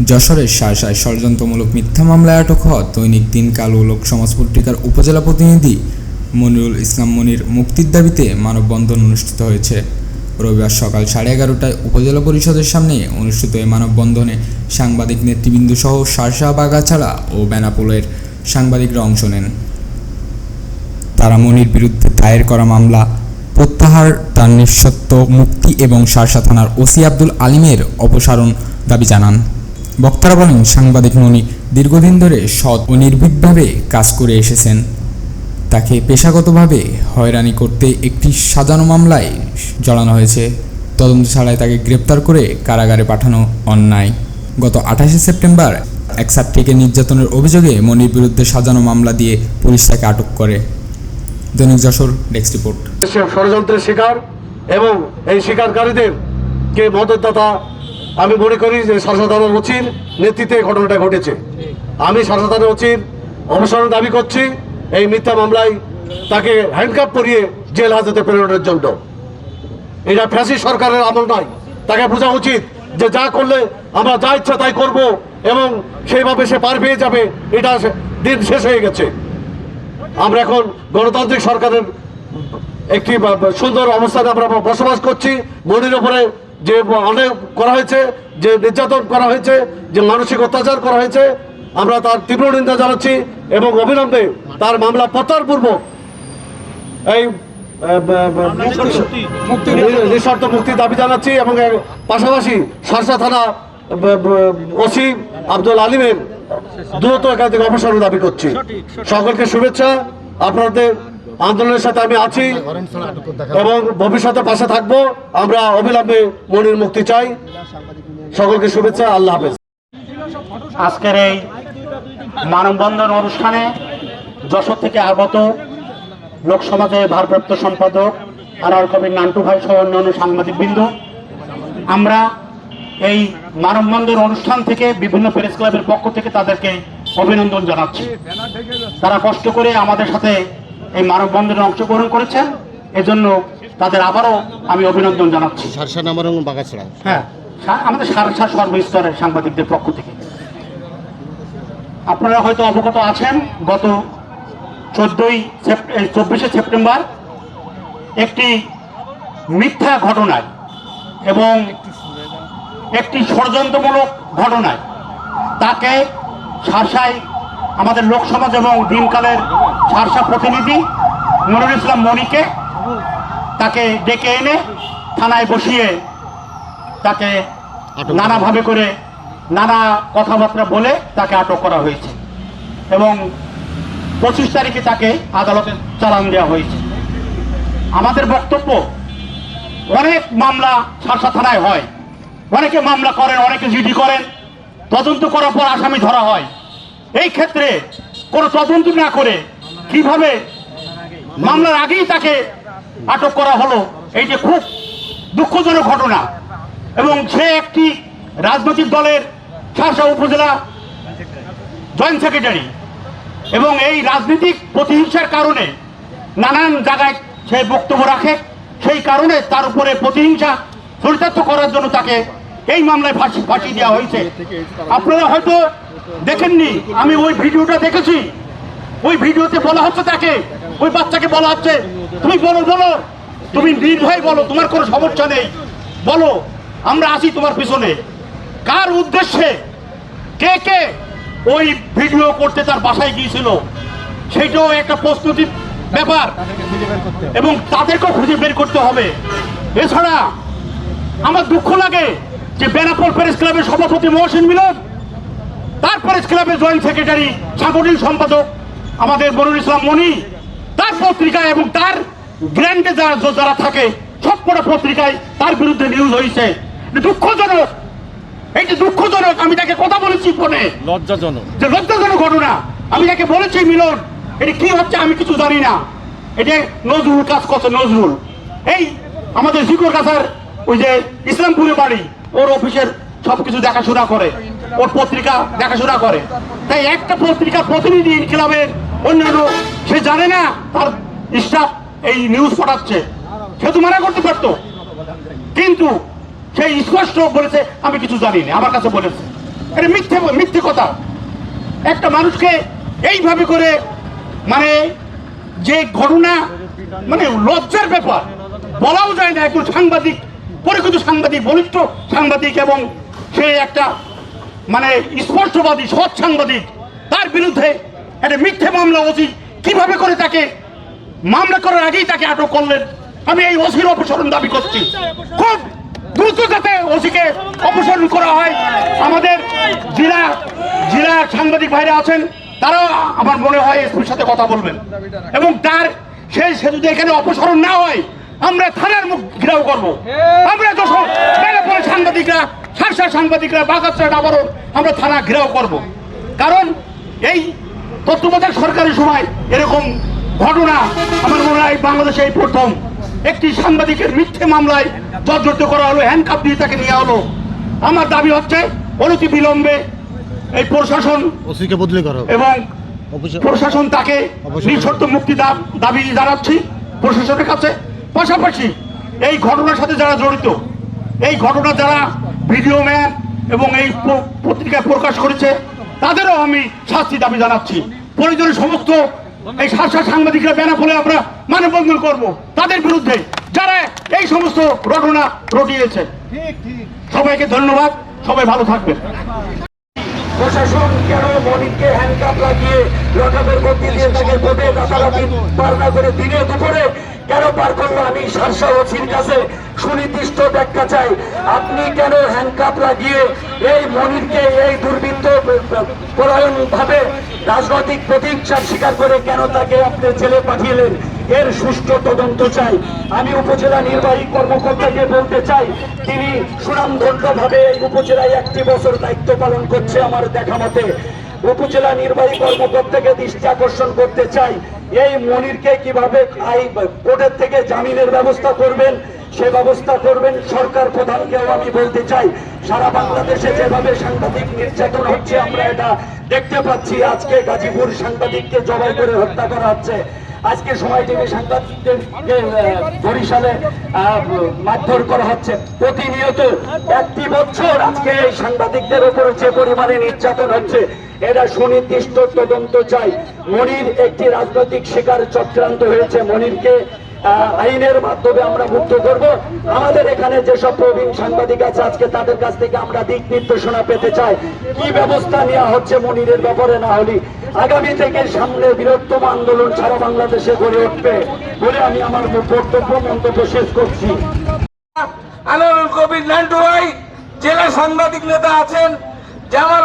যশোরের শাসায় ষড়যন্ত্রমূলক মিথ্যা মামলায় আটক হওয়া দৈনিক দিনকাল ও লোক সমাজ পত্রিকার উপজেলা প্রতিনিধি মনিরুল ইসলাম মনির মুক্তির দাবিতে মানববন্ধন অনুষ্ঠিত হয়েছে। রবিবার সকাল সাড়ে এগারোটায় উপজেলা পরিষদের সামনে অনুষ্ঠিত এই মানববন্ধনে সাংবাদিক নেতৃবৃন্দ সহ শারশাহ বাগাছাড়া ও বেনাপোলের সাংবাদিকরা অংশ নেন। তারা মনির বিরুদ্ধে দায়ের করা মামলা, প্রত্যাহার, তার নিঃসত্ব, মুক্তি এবং শারশা থানার ওসি আব্দুল আলিমের অপসারণ দাবি জানান। বক্তারা বলেন, সাংবাদিক মনি দীর্ঘদিন ধরে সৎ ও নির্ভীকভাবে কাজ করে এসেছেন। তাকে পেশাগতভাবে হয়রানি করতে একটি সাজানো মামলায় জড়ানো হয়েছে। তদন্ত ছাড়াই তাকে গ্রেপ্তার করে কারাগারে পাঠানো অন্যায়। গত আঠাশে সেপ্টেম্বর এক ছাত্রীকে নির্যাতনের অভিযোগে মনির বিরুদ্ধে সাজানো মামলা দিয়ে পুলিশ তাকে আটক করে। দৈনিক যশোর ডেস্ক রিপোর্ট। ষড়যন্ত্রের শিকার এবং এই শিকারকারীদের কে মদতদাতা আমি মনে করি যে সারসাধারণ ওচির নেতৃত্বে ঘটনাটা ঘটেছে। আমি সারসাধারণ ওচির অবসরণ দাবি করছি, এই মিথ্যা মামলায় তাকে হ্যান্ডকাপ করিয়ে জেল হাজতে প্রেরণের জন্য। এটা ফ্যাসি সরকারের আমল নয়। তাকে বোঝা উচিত যে যা করলে আমরা যা ইচ্ছা তাই করব এবং সেইভাবে সে পার পেয়ে যাবে, এটা দিন শেষ হয়ে গেছে। আমরা এখন গণতান্ত্রিক সরকারের একটি সুন্দর অবস্থানে আমরা বসবাস করছি। মনির উপরে যে অনেক করা হয়েছে যে নির্যাতন করা হয়েছে যে মানসিক অত্যাচার করা হয়েছে আমরা তার তীব্র নিন্দা জানাচ্ছি এবং অবিলম্বে তার মামলা প্রত্যাহারপূর্বক এই ব- মুক্তি- দাবি জানাচ্ছি এবং পাশাপাশি সারসা থানা ওসি আব্দুল আলিমের দ্রুত এখান থেকে অপসারণ দাবি করছি। সকলকে শুভেচ্ছা। আপনাদের আন্দোলনের সাথে আমি আছি এবং ভবিষ্যতে পাশে থাকব। আমরা অবিলম্বে মনির মুক্তি চাই। সকলকে শুভেচ্ছা, আল্লাহ হাফেজ। আজকের এই মানববন্ধন অনুষ্ঠানে যশোর থেকে আগত লোকসমাজের ভারপ্রাপ্ত সম্পাদক আনার কবির নান্টু ভাই সহ অন্যান্য সাংবাদিকবৃন্দ, আমরা এই মানববন্ধন অনুষ্ঠান থেকে বিভিন্ন প্রেস ক্লাবের পক্ষ থেকে তাদেরকে অভিনন্দন জানাচ্ছি। তারা কষ্ট করে আমাদের সাথে এই মানববন্ধনে অংশগ্রহণ করেছেন। এজন্য তাদের আবারও আমি অভিনন্দন জানাচ্ছি। সারসা নামার বাগাছড়া। হ্যাঁ আমাদের সারসা সর্বস্তরের সাংবাদিকদের পক্ষ থেকে। আপনারা হয়তো অবগত আছেন গত চোদ্দই চব্বিশে সেপ্টেম্বর একটি মিথ্যা ঘটনায় এবং একটি ষড়যন্ত্রমূলক ঘটনায় তাকে সারসায় আমাদের লোকসমাজ এবং দিনকালের সারসা প্রতিনিধি নুরুল ইসলাম মনিকে তাকে ডেকে এনে থানায় বসিয়ে তাকে নানাভাবে করে নানা কথাবার্তা বলে তাকে আটক করা হয়েছে এবং পঁচিশ তারিখে তাকে আদালতে চালান দেওয়া হয়েছে। আমাদের বক্তব্য অনেক মামলা সারসা থানায় হয়। অনেকে মামলা করেন অনেকে জিডি করেন। তদন্ত করার পর আসামি ধরা হয়। এই ক্ষেত্রে কোনো তদন্ত না করে কীভাবে মামলার আগেই তাকে আটক করা হলো, এই যে খুব দুঃখজনক ঘটনা। এবং সে একটি রাজনৈতিক দলের শাসা উপজেলা জয়েন্ট সেক্রেটারি। এবং এই রাজনৈতিক প্রতিহিংসার কারণে নানান জায়গায় সে বক্তব্য রাখে। সেই কারণে তার উপরে প্রতিহিংসা চরিতার্থ করার জন্য তাকে এই মামলায় ফাঁসি ফাঁসি দেওয়া হয়েছে। আপনারা হয়তো দেখেননি? আমি ওই ভিডিওটা দেখেছি। ওই ভিডিওতে বলা হচ্ছে তাকে। ওই বাচ্চাকে বলা হচ্ছে। তুমি বলো বলো। তুমি নির্ভয় বলো, তোমার কোনো সমস্যা নেই। বলো, আমরা আছি তোমার পিছনে। কার উদ্দেশ্যে? কে কে? ওই ভিডিও করতে তার বাসায় গিয়েছিল। সেইটাও একটা প্রস্তুতির ব্যাপার। এবং তাদেরকেও খুঁজে বের করতে হবে। এছাড়া আমার দুঃখ লাগে যে বেনাপোল প্রেস ক্লাবের সভাপতি মহসিন মিলন তার প্রেস ক্লাবের জয়েন্ট সেক্রেটারি সাংগঠনিক সম্পাদক আমাদের মনুল ইসলাম মনি তার পত্রিকায় এবং তার গ্র্যান্ডে যারা যারা থাকে সবকটা পত্রিকায় তার বিরুদ্ধে নিউজ হয়েছে দুঃখজনক। যে দুঃখজনক আমি তাকে কথা বলেছি ফোনে। লজ্জাজনক। যে লজ্জাজনক ঘটনা। আমি তাকে বলেছি মিলন এটা কি হচ্ছে আমি কিছু জানি না। এটা নজরুল কাজ করছে নজরুল। এই আমাদের জিকর কাছার ওই যে ইসলামপুরে বাড়ি ওর অফিসের সবকিছু দেখাশোনা করে। ওর পত্রিকা দেখাশোনা করে? তাই একটা পত্রিকা প্রতিনিধি ক্লাবের অন্যান্য, সে জানে না তার স্টাফ এই নিউজ পাঠাচ্ছে। সে তো মানা করতে পারতো। কিন্তু সেই স্পষ্ট বলেছে, আমি কিছু জানি না আমার কাছে বলেছে। এটা মিথ্যে মিথ্যে কথা। একটা মানুষকে এইভাবে করে মানে যে ঘটনা মানে লজ্জার ব্যাপার, বলাও যায় না। একজন সাংবাদিক, পরিচিত সাংবাদিক, বলিষ্ঠ সাংবাদিক এবং সে একটা মানে স্পষ্টবাদী সৎ সাংবাদিক তার বিরুদ্ধে একটা মিথ্যে মামলা ওসি কীভাবে করে তাকে মামলা করার আগেই তাকে আটক করলেন? আমি এই ওসির অপসারণ দাবি করছি। খুব দ্রুত যাতে ওসিকে অপসারণ করা হয়। আমাদের জেলা জেলা সাংবাদিক ভাইরা আছেন, তারাও আমার মনে হয় এসপির সাথে কথা বলবেন। এবং তার সেই সে যদি এখানে অপসারণ না হয়, আমরা থানার মুখ ঘিরাও করব। আমরা যখন সাংবাদিকরা সারসা সাংবাদিকরা বাগাছড়া আবারও আমরা থানা ঘেরাও করব। কারণ এই তত্ত্বাবধায়ক সরকারের সময় এরকম ঘটনা আমার মনে হয় বাংলাদেশে এই প্রথম। একটি সাংবাদিকের মিথ্যে মামলায় জর্জরিত করা হলো হ্যান্ডকাপ দিয়ে তাকে নেওয়া হলো। আমার দাবি হচ্ছে অনতি বিলম্বে এই প্রশাসন ওসিকে বদলি করো এবং প্রশাসন তাকে। নিঃশর্ত মুক্তি দাবি জানাচ্ছি প্রশাসনের কাছে। পাশাপাশি এই ঘটনার সাথে যারা জড়িত এই ঘটনা যারা ভিডিও ম্যান এবং এই প- পত্রিকায় প্রকাশ করেছে তাদেরও আমি শাস্তি দাবি জানাচ্ছি। প্রয়োজনে সমস্ত এই সারসা সাংবাদিকরা বেনা ফলে আমরা মানববন্ধন করব। তাদের বিরুদ্ধে যারা এই সমস্ত ঘটনা ঘটিয়েছে সবাইকে ধন্যবাদ। সবাই ভালো থাকবেন। প্রশাসন কেন মনিককে হ্যান্ডকাপ লাগিয়ে লকআপের মধ্যে দিয়ে তাকে বোটে রাতারাতি পার না করে দিনে দুপুরে কেন পার করল? আমি সারসা ওসির কাছে সুনির্দিষ্ট ব্যাখ্যা চাই। আপনি কেন হ্যান্ডকাপ লাগিয়ে এই মনিরকে এই দুর্বৃত্ত পরায়ণ ভাবে রাজনৈতিক প্রতিহিংসার স্বীকার করে কেন তাকে আপনি জেলে পাঠিয়েলেন? এর সুষ্ঠু তদন্ত চাই। আমি উপজেলা নির্বাহী কর্মকর্তাকে বলতে চাই, তিনি সুনামধন্য ভাবে এই উপজেলায় একটি বছর দায়িত্ব পালন করছে আমার দেখা মতে। উপজেলা নির্বাহী কর্মকর্তাকে দৃষ্টি আকর্ষণ করতে চাই, এই মনিরকে কীভাবে কোর্টের থেকে জামিনের ব্যবস্থা করবেন? সে ব্যবস্থা করবেন সরকার প্রধানকেও আমি বলতে চাই সারা বাংলাদেশে যেভাবে সাংবাদিক নির্যাতন হচ্ছে আমরা এটা দেখতে পাচ্ছি। আজকে গাজীপুর সাংবাদিককে জবাই করে হত্যা করা হচ্ছে। আজকে সময় টিভি সাংবাদিকদেরকে আহ, বরিশালে মারধর করা হচ্ছে। প্রতিনিয়ত একটি বছর আজকে এই সাংবাদিকদের উপর যে পরিমাণে নির্যাতন হচ্ছে এটা সুনির্দিষ্ট তদন্ত চাই মনির একটি রাজনৈতিক শিকার চক্রান্ত হয়েছে। মনিরকে আইনের মাধ্যমে আমরা মুক্ত করব। আমাদের এখানে যেসব প্রবীণ সাংবাদিক আছে, আজকে তাদের কাছ থেকে আমরা দিক নির্দেশনা পেতে চাই। কি ব্যবস্থা নেওয়া হচ্ছে মনিরের ব্যাপারে না হলে? আগামী থেকে সামনে বৃহত্তম আন্দোলন সারা বাংলাদেশে গড়ে উঠবে বলে আমি আমার বক্তব্য, মন্তব্য শেষ করছি। আনোয়ারুল কবির নান্টু ভাই, জেলা সাংবাদিক নেতা আছেন, জামাল